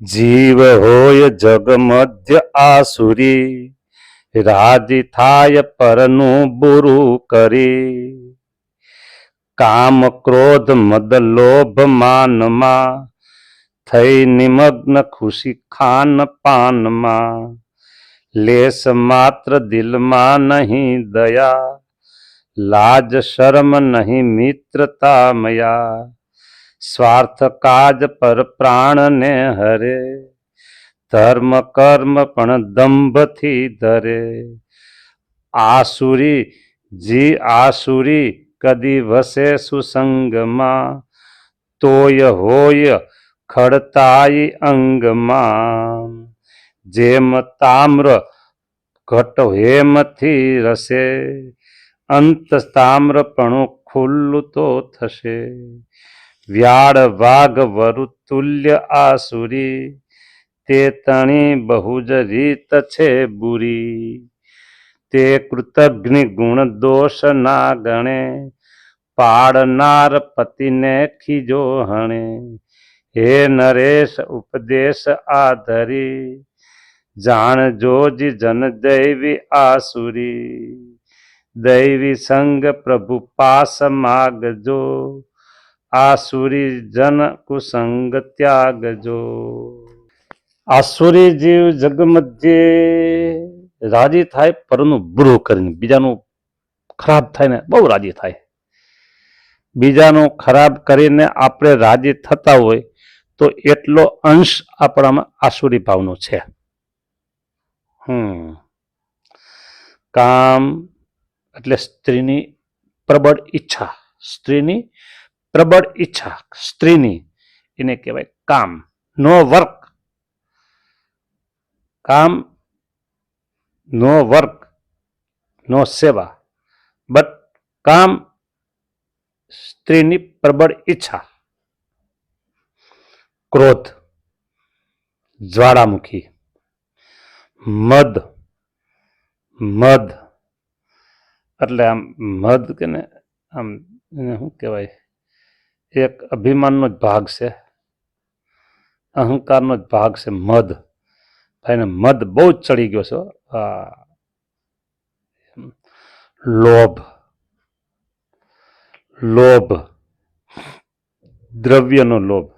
જીવ હોય જગ મધ્ય આસુરી, રાજી થાય પરનું બુરું કરી. કામ, ક્રોધ, મદ, લોભ, માનમાં થઈ નિમગ્ન ખુશી ખાન પાનમાં. લેસ માત્ર દિલમાં નહીં દયા, લાજ, શરમ નહીં મિત્રતા મયા. સ્વાર્થ કાજ પર પ્રાણને હરે, ધર્મ કર્મ પણ દંભથી ધરે. આસુરી, જી આસુરી, કદી વસે સુસંગમાં, તોય હોય ખડતાઈ અંગમાં. જેમ તામ્ર ઘટ હેમથી રસે, અંત તામ્રપણું ખુલ્લું તો થશે. વ્યાળ વાઘ વરુ તુલ્ય આસુરી, તે તણી બહુ જ રીત છે બુરી. તે કૃતજ્ઞ ગુણ દોષ ના ગણે પાડનાર પતિને ખીજો હણે. હે નરેશ, ઉપદેશ આધરી જાણ જોજી જન દૈવી આસુરી. દૈવી સંગ પ્રભુ પાસ માગજો આસુરી જન કુસંગ ત્યાગજો આસુરી જીવ જગમધ્યે રાજી થાય પરનું બુરું કરીને બીજાનું ખરાબ થાય ને બહુ રાજી થાય બીજાનું ખરાબ કરીને આપણે રાજી થતા હોય તો એટલો અંશ આપણામાં આસુરી ભાવનો છે હમ કામ એટલે સ્ત્રીની પ્રબળ ઈચ્છા સ્ત્રીની પ્રબળ ઈચ્છા, સ્ત્રીની, એને કહેવાય કામ, નો વર્ક. કામ, નો વર્ક, નો સેવા. બટ કામ, સ્ત્રીની પ્રબળ ઈચ્છા. ક્રોધ, જ્વાળામુખી. મદ મદ. એટલે આમ મદ કે ને આમ એને શું કહેવાય? એક અભિમાનનો જ ભાગ છે, અહંકારનો જ ભાગ છે, મદ. ભાઈને મદ બહુ જ ચડી ગયો છે લોભ. લોભ. દ્રવ્યનો લોભ.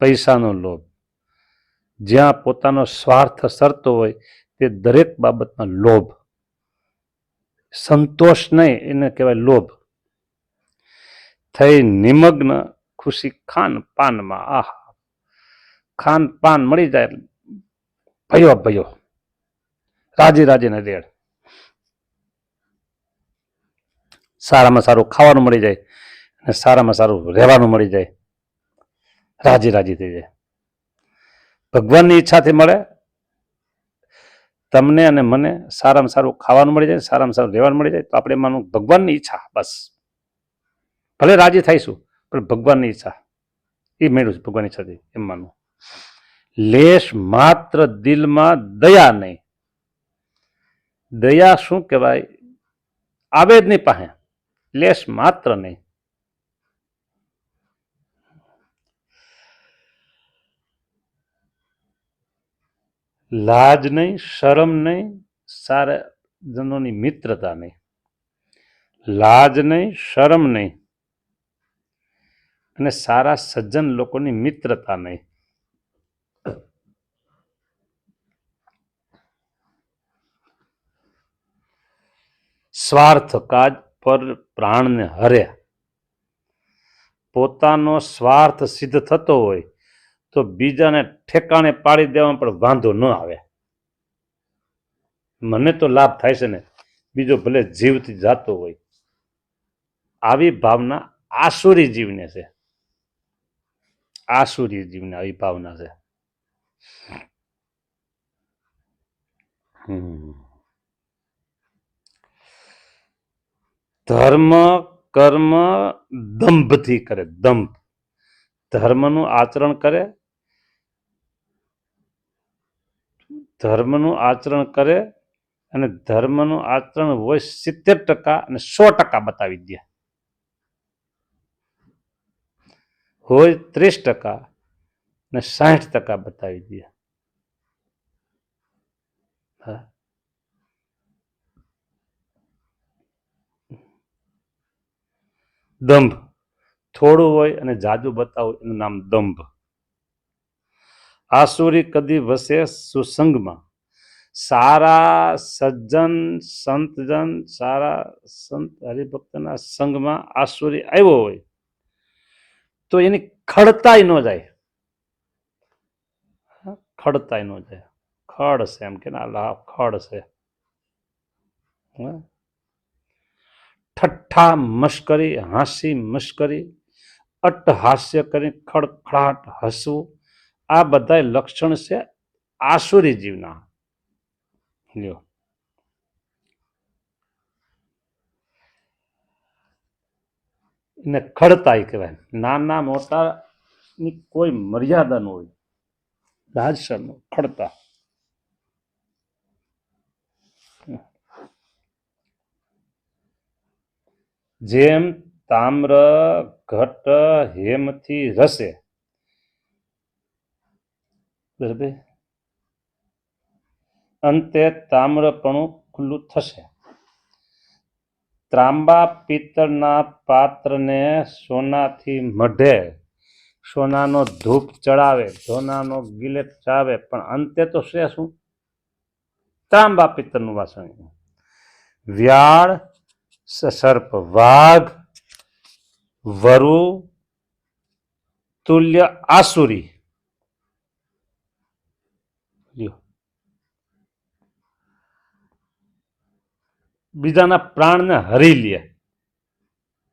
પૈસાનો લોભ. જ્યાં પોતાનો સ્વાર્થ સરતો હોય, તે દરેક બાબતમાં લોભ. સંતોષ નહીં, એને કહેવાય લોભ. થઈ નિમગ્ન ખુશી ખાન પાનમાં. આહા. ખાન પાન મળી જાય ભયો ભયો. રાજી રાજીને રેડ. સારામાં સારું ખાવાનું મળી જાય અને સારામાં સારું રહેવાનું મળી જાય. રાજી રાજી થઈ જાય. ભગવાનની ઈચ્છાથી મળે. તમને અને મને સારામાં સારું ખાવાનું મળી જાય, સારામાં સારું રહેવાનું મળી જાય, તો આપણે માનું ભગવાનની ઈચ્છા, બસ. ભલે રાજી થઈશું, પણ ભગવાનની ઈચ્છા. એ મેળવું છે ભગવાનની ઈચ્છાથી, એમ માનવું. લેશ માત્ર દિલમાં દયા નહીં. દયા શું કહેવાય? આવે નહીં પાસે. લેશ માત્ર નહીં. લાજ નહીં, શરમ નહીં, સારા જનોની મિત્રતા નહીં. લાજ નહીં, શરમ નહીં. અને સારા સજ્જન લોકોની મિત્રતા નહીં. સ્વાર્થ કાજ પર પ્રાણને હરે પોતાનો સ્વાર્થ સિદ્ધ થતો હોય તો બીજાને ઠેકાણે પાડી દેવામાં પણ વાંધો ન આવે. મને તો લાભ થાય છે ને, બીજો ભલે જીવથી જાતો હોય. આવી ભાવના આસુરી જીવને છે. આસુરી જીવને આવી ભાવના છે. ધર્મ, કર્મ દંભથી કરે, દંભ. ધર્મનું આચરણ કરે. ધર્મનું આચરણ કરે અને ધર્મનું આચરણ હોય સિત્તેર ટકા અને સો ટકા બતાવી દે. હોય ત્રીસ ટકા ને સાઠ ટકા બતાવી દે. હા. દંભ. થોડું હોય અને જાજુ બતાવું એનું નામ દંભ. આસુરી કદી વસે સુસંગમાં. સારા સજ્જન, સંતજન, સારા સંત હરિભક્તના સંગમાં આસુરી આવ્યો હોય. તો એની ખડતાય ન જાય. ખડતાય ન જાય. ખડ છે એમ કે ના લાભ ખડ હા. ઠઠ્ઠા મશ્કરી હાંસી મશ્કરી અટ્ટહાસ્ય કરી, ખડખડાટ હસવું, આ બધા લક્ષણ છે આસુરી જીવના. લ્યો. એને ખડતાઈ કહેવાય. નાના મોટા ની કોઈ મર્યાદા ન હોય. રાજસર ખડતા. જેમ તામ્ર ઘટ હેમથી રસે. બરાબર? અંતે તામ્રપણું ખુલ્લું થશે. ત્રાંબા પિત્તળના પાત્રને સોનાથી મઢે, સોનાનો ધૂપ ચડાવે, સોનાનો ગિલેટ ચાવે, પણ અંતે તો છે શું? ત્રાંબા પિત્તળનું વાસણ. વ્યાળ સર્પ, વાઘ, વરુ, તુલ્ય આસુરી લ્યો. બીજાના પ્રાણને હરી લે.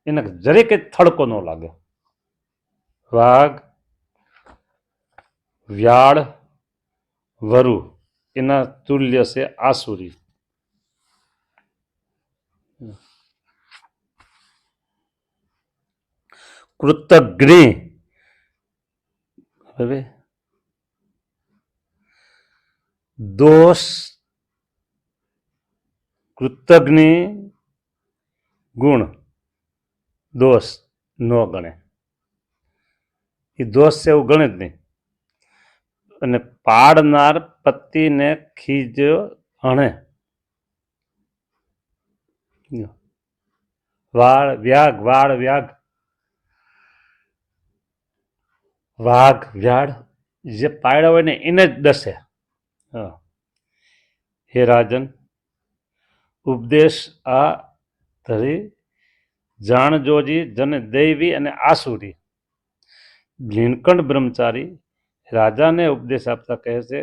એને જરીક થડકો ન લાગે. વાઘ, વ્યાળ, વરુ, એના તુલ્ય છે આસુરી. કૃતજ્ઞ. હવે? દોષ કૃતજ્ઞ ગુણ દોષ ન ગણે. એ દોષ છે એવું ગણે જ નહીં. અને પાડનાર પતિને ખીજ હણે વાળ વ્યાગ વાળ વ્યાગ વાઘ, વ્યાળ જે પાડ્યા હોય ને એને જ દસે. હા. હે રાજન ઉપદેશ આ ધરી, જાણજોજી જન દૈવી અને આસુરી. લીણકંઠ બ્રહ્મચારી રાજાને ઉપદેશ આપતા કહે છે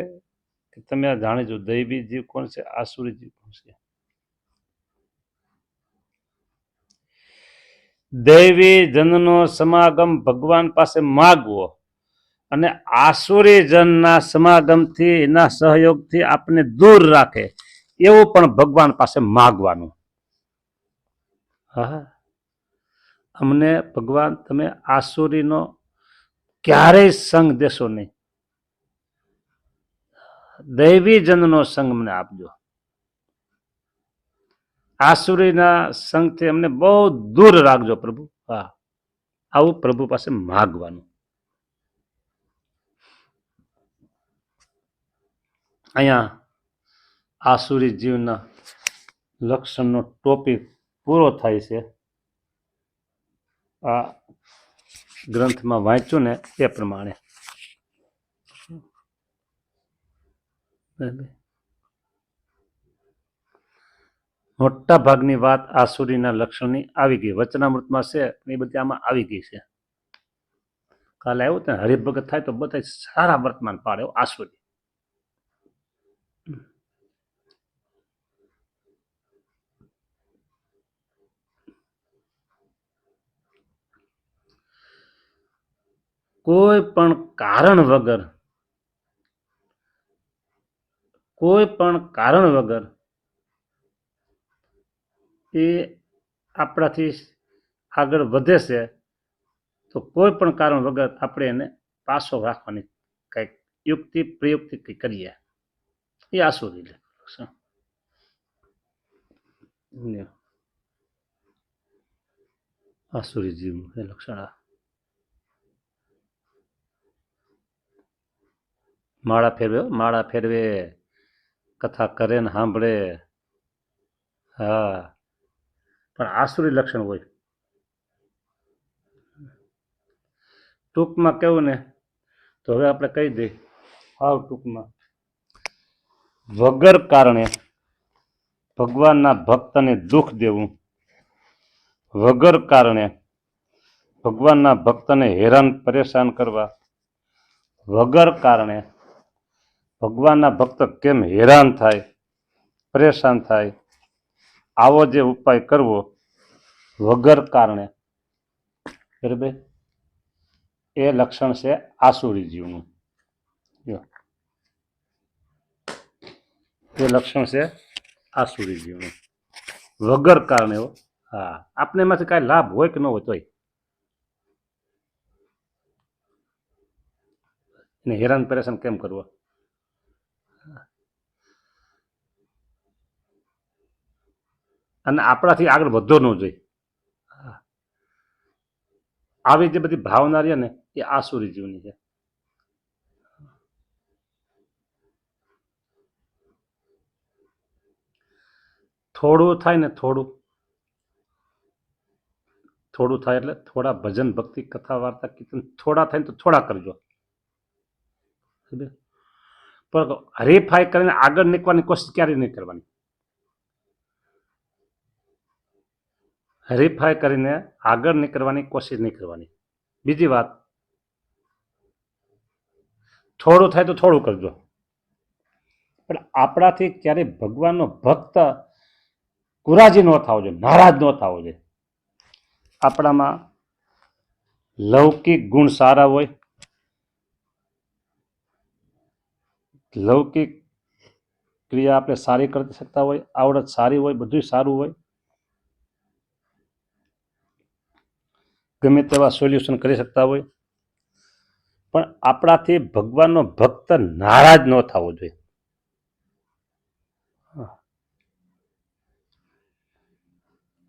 કે તમે આ જાણીજો દૈવી જીવ કોણ છે, આસુરી જીવ કોણ છે? દૈવી જનનો સમાગમ ભગવાન પાસે માગવો અને આસુરી જનના સમાગમથી એના સહયોગથી આપને દૂર રાખે. એવું પણ ભગવાન પાસે માગવાનું. હા. અમને ભગવાન, તમે આસુરીનો ક્યારેય સંગ દેશો નહીં. દૈવીજનનો સંગ મને આપજો. આસુરીના સંગથી અમને બહુ દૂર રાખજો પ્રભુ. હા. આવું પ્રભુ પાસે માગવાનું. અહીંયા આસુરી જીવના લક્ષણનો ટોપિક પૂરો થાય છે. આ ગ્રંથમાં વાંચ્યું ને એ પ્રમાણે. મોટા ભાગની વાત આસુરીના લક્ષણની આવી ગઈ. વચનામૃતમાં છે એ બધી આમાં આવી ગઈ છે. કાલે આવ્યું ને હરિભગત થાય તો બધા સારા વર્તમાન પાડે આસુરી. કોઈ પણ કારણ વગર, કોઈ પણ કારણ વગર એ આપણાથી આગળ વધે છે, તો કોઈ પણ કારણ વગર આપણે એને પાછો રાખવાની કંઈક યુક્તિ, પ્રયુક્તિ કંઈક કરીએ. એ આસુરી લક્ષણ. આસુરી જીવનું લક્ષણ. આ માળા ફેરવે માળા ફેરવે, કથા કરે ને સાંભળે. હા. પણ આસુરી લક્ષણ હોય. ટૂંકમાં કેવું ને? તો હવે આપણે કહી દઈએ, હાવ ટૂંકમાં. વગર કારણે ભગવાનના ભક્તને દુઃખ દેવું. વગર કારણે ભગવાનના ભક્તને હેરાન, પરેશાન કરવા. વગર કારણે ભગવાનના ભક્ત કેમ હેરાન થાય, પરેશાન થાય? આવો જે ઉપાય કરવો વગર કારણે. બરાબર? એ લક્ષણ છે આસુરી જીવનું. એ લક્ષણ છે આસુરી જીવનું. વગર કારણે હા. આપને એમાંથી કાંઈ લાભ હોય કે ન હોય તોય? એને હેરાન પરેશાન કેમ કરવો? અને આપણાથી આગળ વધો ન જોઈએ આવી જે બધી ભાવના રહે ને એ આસુરી જીવની છે. થોડું થાય ને થોડું. થોડું થાય એટલે થોડા ભજન, ભક્તિ, કથા, વાર્તા, કીર્તન થોડા થાય ને તો થોડા કરજો? પણ હરીફાઈ કરીને આગળ નીકળવાની કોશિશ ક્યારેય નહીં કરવાની. હરીફાઈ કરીને આગળ નીકળવાની કોશિશ નહીં કરવાની. બીજી વાત, થોડું થાય તો થોડું કરજો. પણ આપણાથી ક્યારેય ભગવાનનો ભક્ત કુરાજી ન થવો જોઈએ, નારાજ ન થવો જોઈએ. આપણામાં લૌકિક ગુણ સારા હોય, લૌકિક ક્રિયા આપણે સારી કરી શકતા હોય, આવડત સારી હોય બધું સારું હોય ગમે તેવા સોલ્યુશન કરી શકતા હોય. પણ આપણાથી ભગવાનનો ભક્ત નારાજ ન થવો જોઈએ.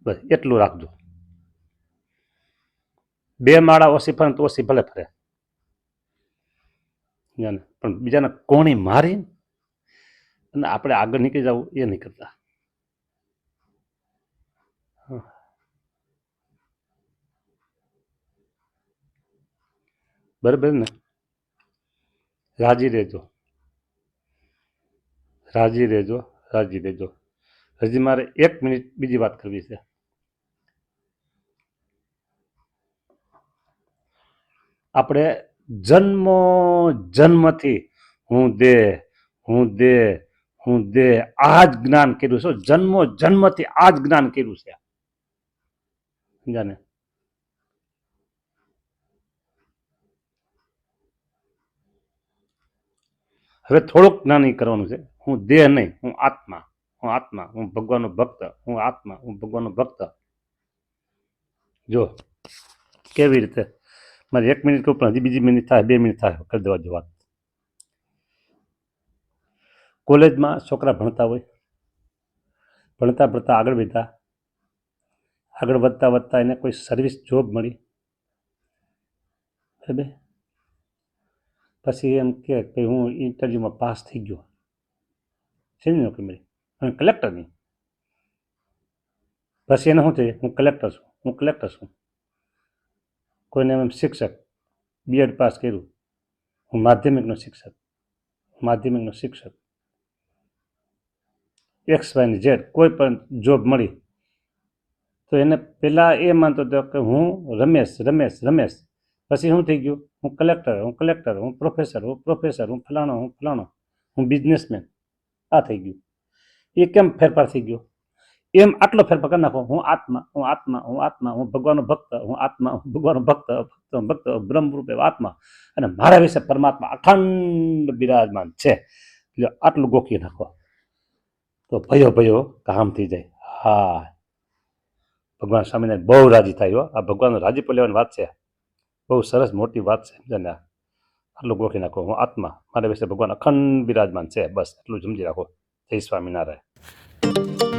બસ એટલું રાખજો. બે માળા ઓછી ફરે તો ઓછી ભલે ફરે. પણ બીજાને કોણી મારી અને આપણે આગળ નીકળી જવું એ નહીં કરતા. બરાબર ને? રાજી રહેજો. રાજી રહેજો રાજી રહેજો. હજી મારે એક મિનિટ બીજી વાત કરવી છે. આપણે જન્મો જન્મથી હું દે હું દે હું દે આ જ જ્ઞાન કર્યું છે. જન્મો જન્મથી આ જ જ્ઞાન કર્યું છે. સમજાને? હવે થોડુંક જ્ઞાન ઈ કરવાનું છે. હું દેહ નહીં, હું આત્મા. હું આત્મા, હું ભગવાનનો ભક્ત, હું આત્મા, હું ભગવાનનો ભક્ત. જો, કેવી રીતે? મારે એક મિનિટ કહું પણ હજી બીજી મિનિટ થાય, બે મિનિટ થાય, કરી દેવા જો વાત. કોલેજમાં છોકરા ભણતા હોય, ભણતા ભણતા આગળ વધતા આગળ વધતા વધતા એને કોઈ સર્વિસ જોબ મળી. બરાબર? પછી એમ કે કે હું ઇન્ટરવ્યૂમાં પાસ થઈ ગયો. શેની નોકરી મળી અને કલેક્ટરની પછી એને શું છે હું કલેક્ટર છું. હું કલેક્ટર છું. કોઈને એમ શિક્ષક બીએડ પાસ કર્યું. હું માધ્યમિકનો શિક્ષક. માધ્યમિકનો શિક્ષક. એક્સ વાયની ઝેડ કોઈ પણ જોબ મળી. તો એને પહેલાં એ માનતો હતો કે હું રમેશ રમેશ રમેશ. પછી શું થઈ ગયું? હું કલેક્ટર હું કલેક્ટર હું પ્રોફેસર હું પ્રોફેસર હું ફલાણો હું ફલાણો, હું બિઝનેસમેન આ થઈ ગયું. એ કેમ ફેરફાર થઈ ગયો? એમ આટલો ફેરફાર કરી નાખો. હું આત્મા હું આત્મા હું આત્મા, હું ભગવાનનો ભક્ત, હું આત્મા, હું ભગવાનનો ભક્ત ભક્ત ભક્ત, બ્રહ્મ રૂપે આત્મા. અને મારા વિશે પરમાત્મા અખંડ બિરાજમાન છે. એટલે આટલું ગોખી નાખો. તો ભયો ભયો કામ થઈ જાય. હા. ભગવાન સ્વામિનારાયણ બહુ રાજી થાય આ ભગવાનનો રાજી લેવાની વાત છે. બહુ સરસ મોટી વાત છે સમજાને? આ? આટલું ગોખી નાખો. હું આત્મા. મારા વિશે ભગવાન અખંડ બિરાજમાન છે. બસ એટલું સમજી રાખો. જય સ્વામિનારાયણ.